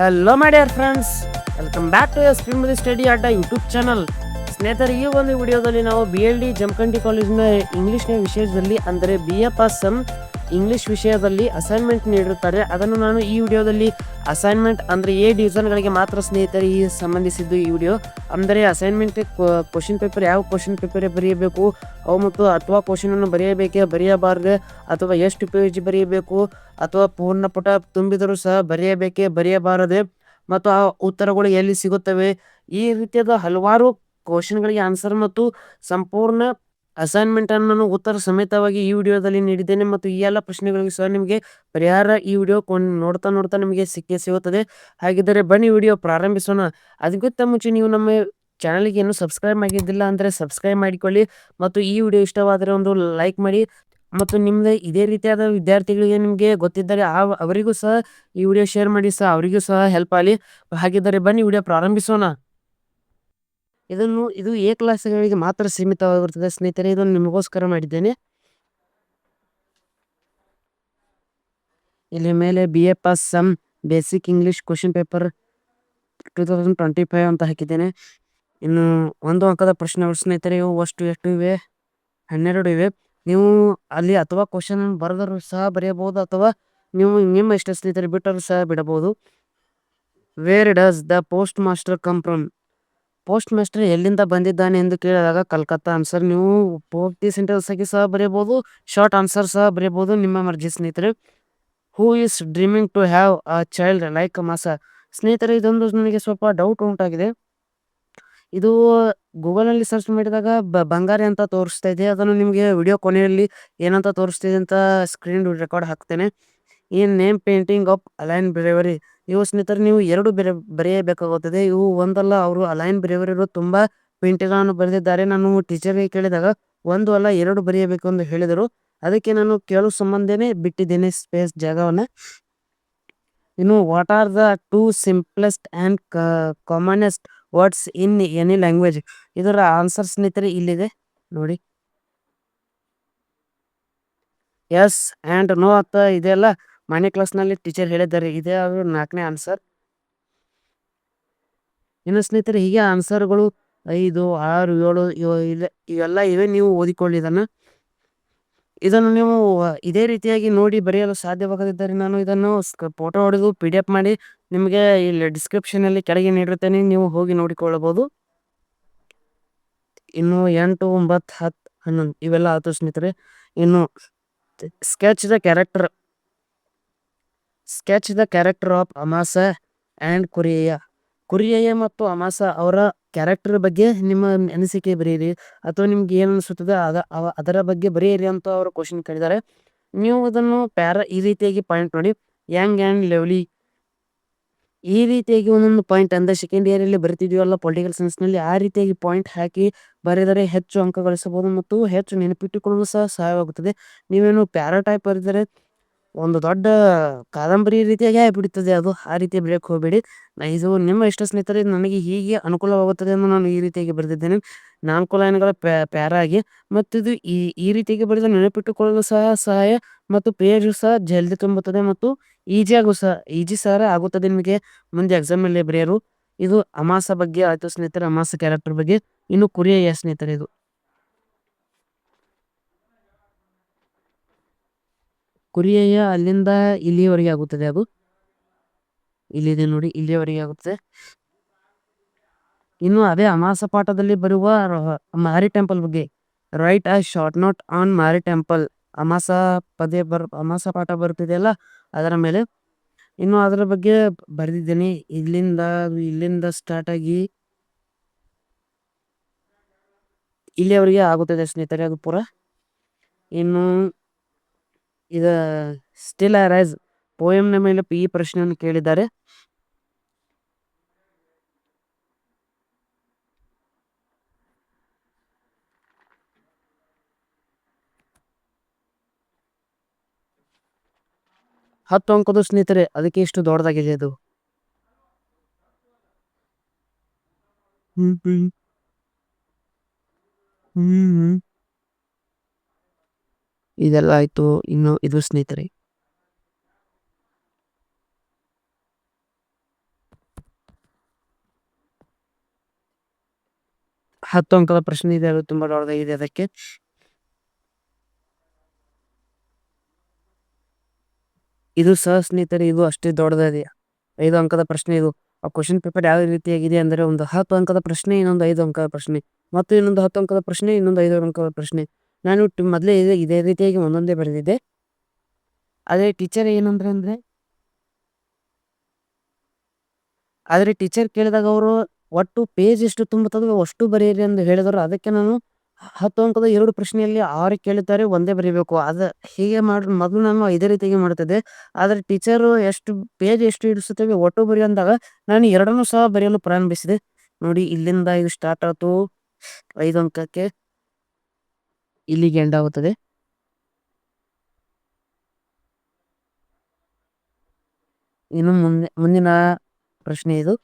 Hello my dear friends welcome back to S the study Adda YouTube channel ಸ್ನೇಹಿತರೆ, ಈ ಒಂದು ವಿಡಿಯೋದಲ್ಲಿ ನಾವು ಬಿ ಎಲ್ ಡಿ ಜಮಖಂಡಿ ಕಾಲೇಜಿನ ಇಂಗ್ಲೀಷ್ನ ವಿಷಯದಲ್ಲಿ ಅಂದರೆ B A pass M English ವಿಷಯದಲ್ಲಿ ಅಸೈನ್ಮೆಂಟ್ ನೀಡಿರುತ್ತಾರೆ. ಅದನ್ನು ನಾನು ಈ ವಿಡಿಯೋದಲ್ಲಿ ಅಸೈನ್ಮೆಂಟ್ ಅಂದರೆ ಎ ಡಿವಿಷನ್ಗಳಿಗೆ ಮಾತ್ರ ಸ್ನೇಹಿತರೆ ಈ ಸಂಬಂಧಿಸಿದ್ದು ಈ ವಿಡಿಯೋ. ಅಂದರೆ ಅಸೈನ್ಮೆಂಟ್ ಕ್ವಶನ್ ಪೇಪರ್ ಯಾವ ಕ್ವಶನ್ ಪೇಪರ್ ಬರೆಯಬೇಕು? ಅವು ಮತ್ತು ಅಥವಾ ಕ್ವಶನನ್ನು ಬರೆಯಬೇಕೇ? ಬರೆಯಬಾರದೆ? ಅಥವಾ ಎಷ್ಟು ಪೇಜ್ ಬರೆಯಬೇಕು? ಅಥವಾ ಪೂರ್ಣ ಪುಟ ತುಂಬಿದರೂ ಸಹ ಬರೆಯಬೇಕೇ? ಬರೆಯಬಾರದೆ? ಮತ್ತು ಆ ಉತ್ತರಗಳು ಎಲ್ಲಿ ಸಿಗುತ್ತವೆ? ಈ ರೀತಿಯಾದ ಹಲವಾರು ಕ್ವಶನ್ಗಳಿಗೆ ಆನ್ಸರ್ ಮತ್ತು ಸಂಪೂರ್ಣ ಅಸೈನ್ಮೆಂಟ್ ಅನ್ನು ನಾನು ಉತ್ತರ ಸಮೇತವಾಗಿ ಈ ವಿಡಿಯೋದಲ್ಲಿ ನೀಡಿದ್ದೇನೆ ಮತ್ತು ಈ ಎಲ್ಲ ಪ್ರಶ್ನೆಗಳಿಗೆ ಸಹ ನಿಮಗೆ ಪರಿಹಾರ ಈ ವಿಡಿಯೋ ಕೊನ್, ನೋಡ್ತಾ ನೋಡ್ತಾ ನಿಮಗೆ ಸಿಕ್ಕೇ ಸಿಗುತ್ತದೆ. ಹಾಗಿದ್ದರೆ ಬನ್ನಿ ವಿಡಿಯೋ ಪ್ರಾರಂಭಿಸೋಣ. ಅದಕ್ಕಿಂತ ಮುಂಚೆ ನೀವು ನಮ್ಮ ಚಾನಲ್ಗೆ ಏನು ಸಬ್ಸ್ಕ್ರೈಬ್ ಆಗಿದ್ದಿಲ್ಲ ಅಂದರೆ ಸಬ್ಸ್ಕ್ರೈಬ್ ಮಾಡಿಕೊಳ್ಳಿ ಮತ್ತು ಈ ವಿಡಿಯೋ ಇಷ್ಟವಾದರೆ ಒಂದು ಲೈಕ್ ಮಾಡಿ ಮತ್ತು ನಿಮ್ಮದೇ ಇದೇ ರೀತಿಯಾದ ವಿದ್ಯಾರ್ಥಿಗಳಿಗೆ ನಿಮಗೆ ಗೊತ್ತಿದ್ದರೆ ಆ ಅವರಿಗೂ ಸಹ ಈ ವಿಡಿಯೋ ಶೇರ್ ಮಾಡಿ ಸಹ ಅವರಿಗೂ ಸಹ ಹೆಲ್ಪ್ ಆಗಲಿ. ಹಾಗಿದ್ದರೆ ಬನ್ನಿ ವಿಡಿಯೋ ಪ್ರಾರಂಭಿಸೋಣ. ಇದನ್ನು ಇದು ಎ ಕ್ಲಾಸ್ಗಳಿಗೆ ಮಾತ್ರ ಸೀಮಿತವಾಗಿರುತ್ತದೆ. ಸ್ನೇಹಿತರೆ, ಇದನ್ನು ನಿಮಗೋಸ್ಕರ ಮಾಡಿದ್ದೇನೆ. ಇಲ್ಲಿ ಮೇಲೆ B A pass some basic English question paper two thousand twenty five ಅಂತ ಹಾಕಿದ್ದೇನೆ. ಇನ್ನು ಒಂದು ಅಂಕದ ಪ್ರಶ್ನೆಗಳು ಸ್ನೇಹಿತರೆ, ಇವು ಅಷ್ಟು ಎಷ್ಟು ಇವೆ? ಹನ್ನೆರಡು ಇವೆ. ನೀವು ಅಲ್ಲಿ ಅಥವಾ ಕ್ವಶನ್ ಬರೆದರೂ ಸಹ ಬರೆಯಬಹುದು ಅಥವಾ ನೀವು ನಿಮ್ಮ ಇಷ್ಟ ಸ್ನೇಹಿತರೆ ಬಿಟ್ಟರೂ ಸಹ ಬಿಡಬಹುದು. Where does the post master come post master ಎಲ್ಲಿಂದ ಬಂದಿದ್ದಾನೆ ಎಂದು ಕೇಳಿದಾಗ ಕಲ್ಕತ್ತಾ ಆನ್ಸರ್ ನೀವು ಪೂರ್ತಿ ಸೆಂಟೆನ್ಸ್ ಆಗಿ ಸಹ ಬರೆಯಬಹುದು ಶಾರ್ಟ್ ಆನ್ಸರ್ ಸಹ ಬರೆಯಬಹುದು ನಿಮ್ಮ ಮರ್ಜಿ ಸ್ನೇಹಿತರೆ. Who is dreaming to have a child like Masa ಸ್ನೇಹಿತರೆ, ಇದೊಂದು ನನಗೆ ಸ್ವಲ್ಪ ಡೌಟ್ ಉಂಟಾಗಿದೆ. ಇದು ಗೂಗಲಲ್ಲಿ ಸರ್ಚ್ ಮಾಡಿದಾಗ ಬಂಗಾರಿ ಅಂತ ತೋರಿಸ್ತಾ ಇದೆ. ಅದನ್ನು ನಿಮಗೆ ವಿಡಿಯೋ ಕೊನೆಯಲ್ಲಿ ಏನಂತ ತೋರಿಸ್ತಿದೆ ಅಂತ ಸ್ಕ್ರೀನ್ ರೆಕಾರ್ಡ್ ಹಾಕ್ತೇನೆ. ಈ name painting of align bravery ಇವು ಸ್ನೇಹಿತರೆ ನೀವು ಎರಡು ಬೆರೆ ಬರೆಯಬೇಕಾಗುತ್ತದೆ. ಇವು ಒಂದಲ್ಲ, ಅವರು ಅಲೈನ್ ಬ್ರೇವರಿರು ತುಂಬಾ ಪೇಂಟಿಗಳನ್ನು ಬರೆದಿದ್ದಾರೆ. ನಾನು ಟೀಚರ್ಗೆ ಕೇಳಿದಾಗ ಒಂದು ಅಲ್ಲ, ಎರಡು ಬರೆಯಬೇಕು ಎಂದು ಹೇಳಿದರು. ಅದಕ್ಕೆ ನಾನು ಕೇಳೋ ಸಂಬಂಧನೇ ಬಿಟ್ಟಿದ್ದೇನೆ ಸ್ಪೇಸ್ ಜಾಗವನ್ನ. ಇನ್ನು what are the two simplest and commonest words in any language ಇದರ ಆನ್ಸರ್ ಸ್ನೇಹಿತರೆ ಇಲ್ಲಿದೆ. ನೋಡಿ. ಎಸ್ ಅಂಡ್ ನೋ ಅಂತ ಇದೆಲ್ಲ ಮನೆ ಕ್ಲಾಸ್ನಲ್ಲಿ ಟೀಚರ್ ಹೇಳಿದ್ದಾರೆ, ಇದೇ ಅವರು ನಾಲ್ಕನೇ ಆನ್ಸರ್. ಇನ್ನು ಸ್ನೇಹಿತರೆ, ಹೀಗೆ ಆನ್ಸರ್ಗಳು ಐದು, ಆರು, ಏಳು ಇವೆಲ್ಲ ಇವೆ, ನೀವು ಓದಿಕೊಳ್ಳಿ ಇದನ್ನು. ಇದನ್ನು ನೀವು ಇದೇ ರೀತಿಯಾಗಿ ನೋಡಿ ಬರೆಯಲು ಸಾಧ್ಯವಾಗದಿದ್ದರೆ ನಾನು ಇದನ್ನು ಫೋಟೋ ಹೊಡೆದು ಪಿ ಡಿ ಎಫ್ ಮಾಡಿ ನಿಮಗೆ ಇಲ್ಲಿ ಡಿಸ್ಕ್ರಿಪ್ಷನಲ್ಲಿ ಕೆಳಗೆ ನೀಡಿರುತ್ತೇನೆ, ನೀವು ಹೋಗಿ ನೋಡಿಕೊಳ್ಳಬಹುದು. ಇನ್ನು ಎಂಟು, ಒಂಬತ್ತು, ಹತ್ತು, ಹನ್ನೊಂದು, ಇವೆಲ್ಲ ಆತು ಸ್ನೇಹಿತರೆ. ಇನ್ನು sketch the character sketch the character of Amasa and Kuriya Kuriyayya ಮತ್ತು ಅಮಾಸ ಅವರ ಕ್ಯಾರೆಕ್ಟರ್ ಬಗ್ಗೆ ನಿಮ್ಮ ಅನಿಸಿಕೆ ಬರೆಯಿರಿ ಅಥವಾ ನಿಮ್ಗೆ ಏನು ಅನಿಸುತ್ತದೆ ಅದ, ಅವ- ಅದರ ಬಗ್ಗೆ ಬರೆಯಿರಿ ಅಂತ ಅವರು ಕ್ವಶನ್ ಕೇಳಿದ್ದಾರೆ. ನೀವು ಅದನ್ನು ಪ್ಯಾರ ಈ ರೀತಿಯಾಗಿ ಪಾಯಿಂಟ್ ನೋಡಿ. ಯಂಗ್ ಆ್ಯಂಡ್ ಲೆವ್ಲಿ ಈ ರೀತಿಯಾಗಿ ಒಂದೊಂದು ಪಾಯಿಂಟ್ ಅಂದರೆ ಸೆಕೆಂಡ್ ಇಯರಲ್ಲಿ ಬರ್ತಿದ್ವಲ್ಲ ಪೊಲಿಟಿಕಲ್ ಸೈನ್ಸ್ನಲ್ಲಿ ಆ ರೀತಿಯಾಗಿ ಪಾಯಿಂಟ್ ಹಾಕಿ ಬರೆದರೆ ಹೆಚ್ಚು ಅಂಕ ಗಳಿಸಬಹುದು ಮತ್ತು ಹೆಚ್ಚು ನೆನಪಿಟ್ಟುಕೊಳ್ಳಲು ಸಹ ಸಹಾಯವಾಗುತ್ತದೆ. ನೀವೇನು ಪ್ಯಾರಾಟೈಪ್ ಬರೆದರೆ ಒಂದು ದೊಡ್ಡ ಕಾದಂಬರಿ ರೀತಿಯಾಗಿ ಆಗಿಬಿಡುತ್ತದೆ ಅದು ಆ ರೀತಿ ಬರೆಯಕ್ಕೆ ಹೋಗಬೇಡಿ. ಇದು ನಿಮ್ಮ ಇಷ್ಟ ಸ್ನೇಹಿತರೆ, ನನಗೆ ಹೀಗೆ ಅನುಕೂಲವಾಗುತ್ತದೆ ಎಂದು ನಾನು ಈ ರೀತಿಯಾಗಿ ಬರೆದಿದ್ದೇನೆ. ನಾಲ್ಕು ಲೈನ್ಗಳ ಪ್ಯಾರ ಆಗಿ ಮತ್ತು ಇದು ಈ ಈ ರೀತಿಯಾಗಿ ಬರೆದ ನೆನಪಿಟ್ಟುಕೊಳ್ಳಲು ಸಹ ಸಹಾಯ ಮತ್ತು ಪೇಜು ಸಹ ಜಲ್ದಿ ತುಂಬುತ್ತದೆ ಮತ್ತು ಈಜಿಯಾಗೂ ಸಹ, ಈಜಿ ಸಹ ಆಗುತ್ತದೆ ನಿಮಗೆ. ಮುಂದೆ ಎಕ್ಸಾಮಲ್ಲಿ ಬರೆಯಲು ಇದು ಅಮಾಸ ಬಗ್ಗೆ ಆಯಿತು ಸ್ನೇಹಿತರೆ, ಅಮಾಸ ಕ್ಯಾರೆಕ್ಟರ್ ಬಗ್ಗೆ. ಇನ್ನು ಕುರಿಯ ಸ್ನೇಹಿತರೆ ಇದು. ಕುರಿಯ ಅಲ್ಲಿಂದ ಇಲ್ಲಿಯವರೆಗೆ ಆಗುತ್ತದೆ ಅದು? ಇಲ್ಲಿದೆ ನೋಡಿ, ಇಲ್ಲಿಯವರೆಗೆ ಆಗುತ್ತದೆ. ಇನ್ನು ಅದೇ ಅಮಾಸ ಪಾಠದಲ್ಲಿ ಬರುವ ಮಾರಿ ಟೆಂಪಲ್ ಬಗ್ಗೆ. Write a short note on Mari temple Amasa ಪದೇ ಬರ್, ಅಮಾಸ ಪಾಠ ಬರುತ್ತಿದೆಯಲ್ಲ ಅದರ ಮೇಲೆ. ಇನ್ನು ಅದರ ಬಗ್ಗೆ ಬರೆದಿದ್ದೇನೆ. ಇಲ್ಲಿಂದ ಇಲ್ಲಿಂದ ಸ್ಟಾರ್ಟ್ ಆಗಿ ಇಲ್ಲಿಯವರೆಗೆ ಆಗುತ್ತದೆ ಸ್ನೇಹಿತರೆ, ಅದು ಪೂರ. ಇನ್ನು ಇದ ಸ್ಟಿಲ್ ರೈಸ್ ಪೋಯಂನ ಮೇಲೆ ಈ ಪ್ರಶ್ನೆಯನ್ನು ಕೇಳಿದ್ದಾರೆ. ಹತ್ತು ಅಂಕದ ಸ್ನೇಹಿತರೆ, ಅದಕ್ಕೆ ಇಷ್ಟು ದೊಡ್ಡದಾಗಿದೆ ಅದು. ಹ್ಮ್ ಹ್ಮ್. ಹ್ಮ್ ಹ್ಮ್. ಇದೆಲ್ಲ ಆಯ್ತು, ಇನ್ನು ಇದು ಸ್ನೇಹಿತರೆ. ಹತ್ತು ಅಂಕದ ಪ್ರಶ್ನೆ ಇದೆ, ಅದು ತುಂಬಾ ದೊಡ್ಡದಾಗಿದೆ ಅದಕ್ಕೆ. ಇದು ಸಹ ಸ್ನೇಹಿತರೆ, ಇದು ಅಷ್ಟೇ ದೊಡ್ಡದಾಗಿದೆ. ಐದು ಅಂಕದ ಪ್ರಶ್ನೆ ಇದು. ಆ ಕ್ವಶನ್ ಪೇಪರ್ ಯಾವ ರೀತಿಯಾಗಿದೆ ಅಂದ್ರೆ ಒಂದು ಹತ್ತು ಅಂಕದ ಪ್ರಶ್ನೆ, ಇನ್ನೊಂದು ಐದು ಅಂಕದ ಪ್ರಶ್ನೆ. ಮತ್ತು ಇನ್ನೊಂದು ಹತ್ತು ಅಂಕದ ಪ್ರಶ್ನೆ, ಇನ್ನೊಂದು ಐದು ಅಂಕದ ಪ್ರಶ್ನೆ. ನಾನು ಮೊದಲೇ ಇದೆ, ಇದೇ ರೀತಿಯಾಗಿ ಒಂದೊಂದೇ ಬರೆದಿದ್ದೆ. ಆದರೆ ಟೀಚರ್ ಏನಂದ್ರೆ ಅಂದರೆ? ಆದರೆ ಟೀಚರ್ ಕೇಳಿದಾಗ ಅವರು ಒಟ್ಟು ಪೇಜ್ ಎಷ್ಟು ತುಂಬುತ್ತದೆ ಅಷ್ಟು ಬರೆಯಿರಿ ಎಂದು ಹೇಳಿದರು. ಅದಕ್ಕೆ ನಾನು ಹತ್ತು ಅಂಕದ ಎರಡು ಪ್ರಶ್ನೆಯಲ್ಲಿ ಆರು ಕೇಳುತ್ತಾರೆ, ಒಂದೇ ಬರೀಬೇಕು. ಅದ ಹೀಗೆ ಮಾಡಿ, ಮೊದಲು ನಾನು ಇದೇ ರೀತಿಯಾಗಿ ಮಾಡುತ್ತಿದ್ದೆ ಆದರೆ ಟೀಚರು ಎಷ್ಟು ಪೇಜ್ ಎಷ್ಟು ಇಡಿಸುತ್ತೇವೆ ಒಟ್ಟು ಬರಿ ಅಂದಾಗ ನಾನು ಎರಡನ್ನೂ ಸಹ ಬರೆಯಲು ಪ್ರಾರಂಭಿಸಿದೆ. ನೋಡಿ, ಇಲ್ಲಿಂದ ಇದು ಸ್ಟಾರ್ಟ್ ಆಯ್ತು. ಐದು ಅಂಕಕ್ಕೆ ಇಲ್ಲಿಗೆ ಎಂಡ್ ಆಗುತ್ತದೆ. ಇನ್ನು ಮುಂದೆ, ಮುಂದಿನ ಪ್ರಶ್ನೆ ಇದು.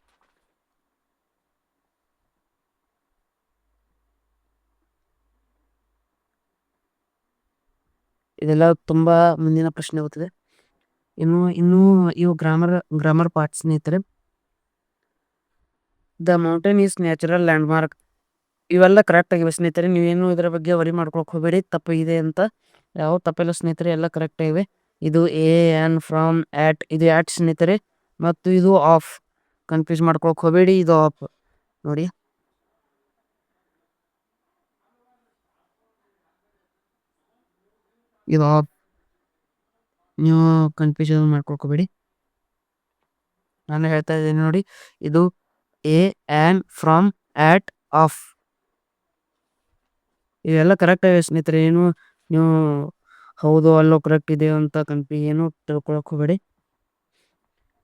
ಇದೆಲ್ಲ ತುಂಬಾ ಮುಂದಿನ ಪ್ರಶ್ನೆ ಆಗುತ್ತದೆ ಇನ್ನು, ಇನ್ನೂ ಇವು ಗ್ರಾಮರ್ ಗ್ರಾಮರ್ ಪಾರ್ಟ್ ಸ್ನೇಹಿತರೆ. The mountain is natural landmark ಇವೆಲ್ಲ ಕರೆಕ್ಟ್ ಆಗಿವೆ ಸ್ನೇಹಿತರೆ. ನೀವು ಏನು ಇದರ ಬಗ್ಗೆ ವರಿ ಮಾಡ್ಕೊಳಕ್ ಹೋಗಬೇಡಿ. ತಪ್ಪು ಇದೆ ಅಂತ ಯಾವ ತಪ್ಪಿಲ್ಲ ಸ್ನೇಹಿತರೆ, ಎಲ್ಲ ಕರೆಕ್ಟ್ ಆಗಿವೆ. ಇದು ಎ ಎನ್ ಫ್ರಮ್ ಆಟ್ ಇದು ಆಟ್ ಸ್ನೇಹಿತರೆ. ಮತ್ತು ಇದು ಆಫ್ ಕನ್ಫ್ಯೂಸ್ ಮಾಡ್ಕೊಳಕ್ ಹೋಗಬೇಡಿ. ಇದು ಆಫ್ ನೋಡಿ. ಇದು ಆಫ್ ನೀವು ಕನ್ಫ್ಯೂಷನ್ ಮಾಡ್ಕೊಳ್ಕೋಬೇಡಿ ನಾನು ಹೇಳ್ತಾ ಇದ್ದೀನಿ ನೋಡಿ. ಇದು a an from at of ಇವೆಲ್ಲ ಕರೆಕ್ಟ್ ಆಗಿವೆ ಸ್ನೇಹಿತರೆ, ಏನು ನೀವು ಹೌದು, ಅಲ್ಲೋ ಕರೆಕ್ಟ್ ಇದೆ ಅಂತ ಕನ್ಫ್ಯೂ ಏನು ತಿಳ್ಕೊಳಕ್ ಹೋಗಬೇಡಿ.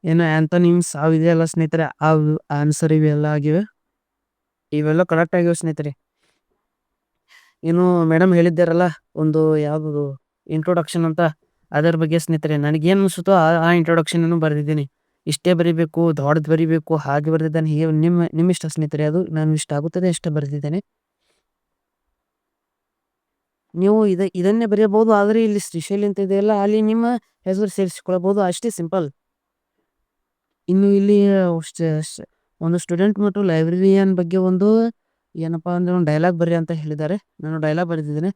ಏನು ಅಂತ ನಿಮ್ಮ ಸಾವಿದೆ ಅಲ್ಲ ಸ್ನೇಹಿತರೆ, ಆ ಆನ್ಸರ್ ಇವೆಲ್ಲ ಆಗಿವೆ. ಇವೆಲ್ಲ ಕರೆಕ್ಟ್ ಆಗಿವೆ ಸ್ನೇಹಿತರೆ. ಏನು ಮೇಡಮ್ ಹೇಳಿದ್ದಾರಲ್ಲ, ಒಂದು ಯಾವುದು ಇಂಟ್ರೊಡಕ್ಷನ್ ಅಂತ, ಅದರ ಬಗ್ಗೆ ಸ್ನೇಹಿತರೆ ನನಗೇನು ಅನಿಸುತ್ತೋ ಆ ಇಂಟ್ರೊಡಕ್ಷನ್ ಅನ್ನು ಬರೆದಿದ್ದೀನಿ. ಇಷ್ಟೇ ಬರಿಬೇಕು, ದೊಡ್ಡದು ಬರಿಬೇಕು, ಹಾಗೆ ಬರೆದಿದ್ದಾನೆ, ಹೀಗೆ ನಿಮ್ಮ ನಿಮ್ಮ ಇಷ್ಟ ಸ್ನೇಹಿತರೆ, ಅದು ನಾನು ಇಷ್ಟ ಆಗುತ್ತದೆ ಇಷ್ಟ ಬರೆದಿದ್ದೇನೆ. ನೀವು ಇದ, ಇದನ್ನೇ ಬರೆಯಬಹುದು ಆದರೆ ಇಲ್ಲಿ ಶ್ರೀಶೈಲಿ ಅಂತ ಇದೆಯಲ್ಲ ಅಲ್ಲಿ ನಿಮ್ಮ ಹೆಸರು ಸೇರಿಸಿಕೊಳ್ಳಬಹುದು ಅಷ್ಟೇ ಸಿಂಪಲ್. ಇನ್ನು ಇಲ್ಲಿ ಒಂದು ಸ್ಟೂಡೆಂಟ್ ಮತ್ತು ಲೈಬ್ರರಿಯನ್ ಬಗ್ಗೆ ಒಂದು ಏನಪ್ಪಾ ಅಂದ್ರೆ ಒಂದು ಡೈಲಾಗ್ ಬರ್ರಿ ಅಂತ ಹೇಳಿದ್ದಾರೆ. ನಾನು ಡೈಲಾಗ್ ಬರೆದಿದ್ದೇನೆ.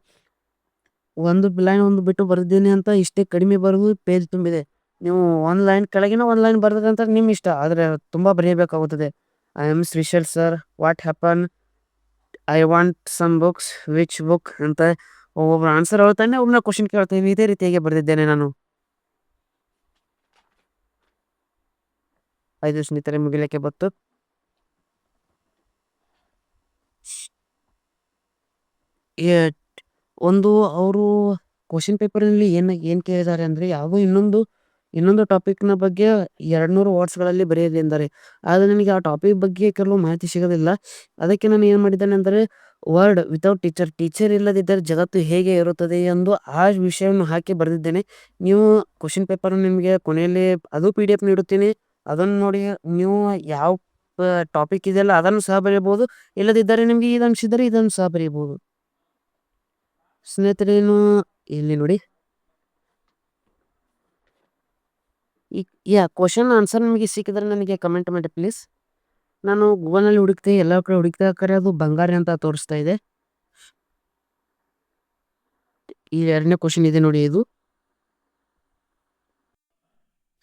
ಒಂದು ಲೈನ್ ಒಂದು ಬಿಟ್ಟು ಬರೆದಿದ್ದೀನಿ ಅಂತ ಇಷ್ಟೇ ಕಡಿಮೆ ಬರೆದು ಪೇಜ್ ತುಂಬಿದೆ. ನೀವು ಒಂದು ಲೈನ್ ಕೆಳಗಿನ ಒಂದು ಲೈನ್ ಬರೆದಂತ ನಿಮ್ಮ ಇಷ್ಟ, ಆದರೆ ತುಂಬ ಬರೆಯಬೇಕಾಗುತ್ತದೆ. I am Shrishail sir what happen I want some books which book ಅಂತ ಒಬ್ಬೊಬ್ರು ಆನ್ಸರ್ ಹೇಳ್ತಾನೆ ಒಬ್ಬನ ಕ್ವಶನ್ ಕೇಳ್ತಾನೆ ಇದೇ ರೀತಿಯಾಗಿ ಬರೆದಿದ್ದೇನೆ ನಾನು. ಐದು ಸ್ನೇಹಿತರೆ ಮುಗಿಲಿಕ್ಕೆ ಬತ್ತು ಒಂದು ಅವರು ಕ್ವಶನ್ ಪೇಪರ್ನಲ್ಲಿ ಏನು ಏನು ಕೇಳಿದ್ದಾರೆ ಅಂದರೆ ಯಾವುದೋ ಇನ್ನೊಂದು ಇನ್ನೊಂದು ಟಾಪಿಕ್ನ ಬಗ್ಗೆ ಎರಡು ನೂರು ವರ್ಡ್ಸ್ಗಳಲ್ಲಿ ಬರೆಯಲೆಂದರೆ ಆದರೆ ನನಗೆ ಆ ಟಾಪಿಕ್ ಬಗ್ಗೆ ಕೆಲವು ಮಾಹಿತಿ ಸಿಗೋದಿಲ್ಲ. ಅದಕ್ಕೆ ನಾನು ಏನು ಮಾಡಿದ್ದೇನೆ ಅಂದರೆ ವರ್ಡ್ ವಿತೌಟ್ ಟೀಚರ್ ಟೀಚರ್ ಇಲ್ಲದಿದ್ದರೆ ಜಗತ್ತು ಹೇಗೆ ಇರುತ್ತದೆ ಎಂದು ಆ ವಿಷಯವನ್ನು ಹಾಕಿ ಬರೆದಿದ್ದೇನೆ. ನೀವು ಕ್ವಶನ್ ಪೇಪರ್ ನಿಮಗೆ ಕೊನೆಯಲ್ಲಿ ಅದು ಪಿ ಡಿ ಎಫ್ ನೀಡುತ್ತೇನೆ. ಅದನ್ನು ನೋಡಿ ನೀವು ಯಾವ ಟಾಪಿಕ್ ಇದೆಯಲ್ಲ ಅದನ್ನು ಸಹ ಬರೆಯಬಹುದು ಇಲ್ಲದಿದ್ದರೆ ನಿಮಗೆ ಇದು ಅನಿಸಿದರೆ ಇದನ್ನು ಸಹ ಬರೆಯಬಹುದು ಸ್ನೇಹಿತರೇನು ಇಲ್ಲಿ ನೋಡಿ. ಈ ಯಾ ಕ್ವಶನ್ ಆನ್ಸರ್ ನಿಮಗೆ ಸಿಕ್ಕಿದ್ರೆ ನನಗೆ ಕಮೆಂಟ್ ಮಾಡಿ ಪ್ಲೀಸ್ ನಾನು ಗೂಗಲ್ನಲ್ಲಿ ಹುಡುಕ್ತೆ ಎಲ್ಲ ಕಡೆ ಹುಡುಕ್ತಾ ಅದು ಬಂಗಾರ ಅಂತ ತೋರಿಸ್ತಾ ಇದೆ. ಈ ಎರಡನೇ ಕ್ವಶನ್ ಇದೆ ನೋಡಿ ಇದು.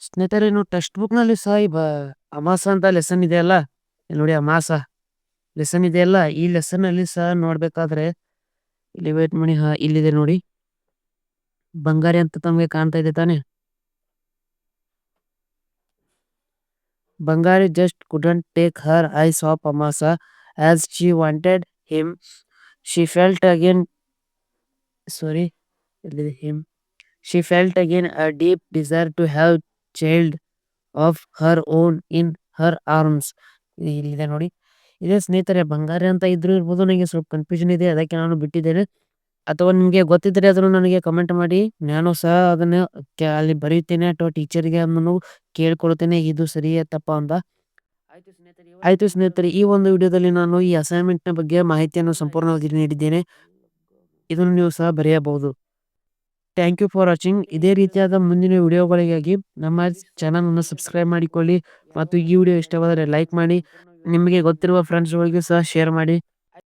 ಸ್ನೇಹಿತರೆ ನೀವು ಟೆಕ್ಸ್ಟ್ ಬುಕ್ನಲ್ಲಿ ಸಹ ಈ ಬ, ಅಮಾಸ ಅಂತ ಲೆಸನ್ ಇದೆಯಲ್ಲ ನೋಡಿ ಅಮಾಸ. ಲೆಸನ್ ಇದೆಯಲ್ಲ ಈ ಲೆಸನ್ನಲ್ಲಿ ಸಹ ನೋಡಬೇಕಾದ್ರೆ, ಇಲ್ಲಿ ವೇಟ್ ಮಾಡಿ, ಹಾ, ಇಲ್ಲಿದೆ ನೋಡಿ. ಬಂಗಾರಿ ಅಂತ ತಮಗೆ ಕಾಣ್ತಾ ಇದೆ ತಾನೆ? Bangari just couldn't take her eyes off Amasa as she wanted him she felt again ಸಾರಿ ಇಲ್ಲಿದೆ him she felt again a deep desire to have child of her own in her arms ಇಲ್ಲಿದೆ ನೋಡಿ ಇದೇ ಸ್ನೇಹಿತರೆ ಬಂಗಾರಿ ಅಂತ ಇದ್ರು ಇರ್ಬೋದು ನನಗೆ ಸ್ವಲ್ಪ ಕನ್ಫ್ಯೂಷನ್ ಇದೆ ಅದಕ್ಕೆ ನಾನು ಬಿಟ್ಟಿದ್ದೇನೆ ಅಥವಾ ನಿಮಗೆ ಗೊತ್ತಿದ್ರೆ ಅದನ್ನು ನನಗೆ ಕಮೆಂಟ್ ಮಾಡಿ. ನಾನು ಸಹ ಅದನ್ನು ಅಲ್ಲಿ ಬರೆಯುತ್ತೇನೆ ಅಥವಾ ಟೀಚರ್ಗೆ ಅದನ್ನು ಕೇಳ್ಕೊಳ್ತೇನೆ. ಇದು ಸರಿ ತಪ್ಪ ಅಂತ. ಆಯ್ತು ಸ್ನೇಹಿತರೆ ಈ ಒಂದು ವಿಡಿಯೋದಲ್ಲಿ ನಾನು ಈ ಅಸೈನ್ಮೆಂಟ್ನ ಬಗ್ಗೆ ಮಾಹಿತಿಯನ್ನು ಸಂಪೂರ್ಣವಾಗಿ ನೀಡಿದ್ದೇನೆ. ಇದನ್ನು ನೀವು ಸಹ ಬರೆಯಬಹುದು. ಥ್ಯಾಂಕ್ ಯು ಫಾರ್ ವಾಚಿಂಗ್ ಇದೇ ರೀತಿಯಾದ ಮುಂದಿನ ವಿಡಿಯೋಗಳಿಗಾಗಿ ನಮ್ಮ ಚಾನಲನ್ನು ಸಬ್ಸ್ಕ್ರೈಬ್ ಮಾಡಿಕೊಳ್ಳಿ. ಮತ್ತು ಈ ವಿಡಿಯೋ ಇಷ್ಟವಾದರೆ ಲೈಕ್ ಮಾಡಿ. ನಿಮಗೆ ಗೊತ್ತಿರುವ ಫ್ರೆಂಡ್ಸ್ಗಳಿಗೂ ಸಹ ಶೇರ್ ಮಾಡಿ.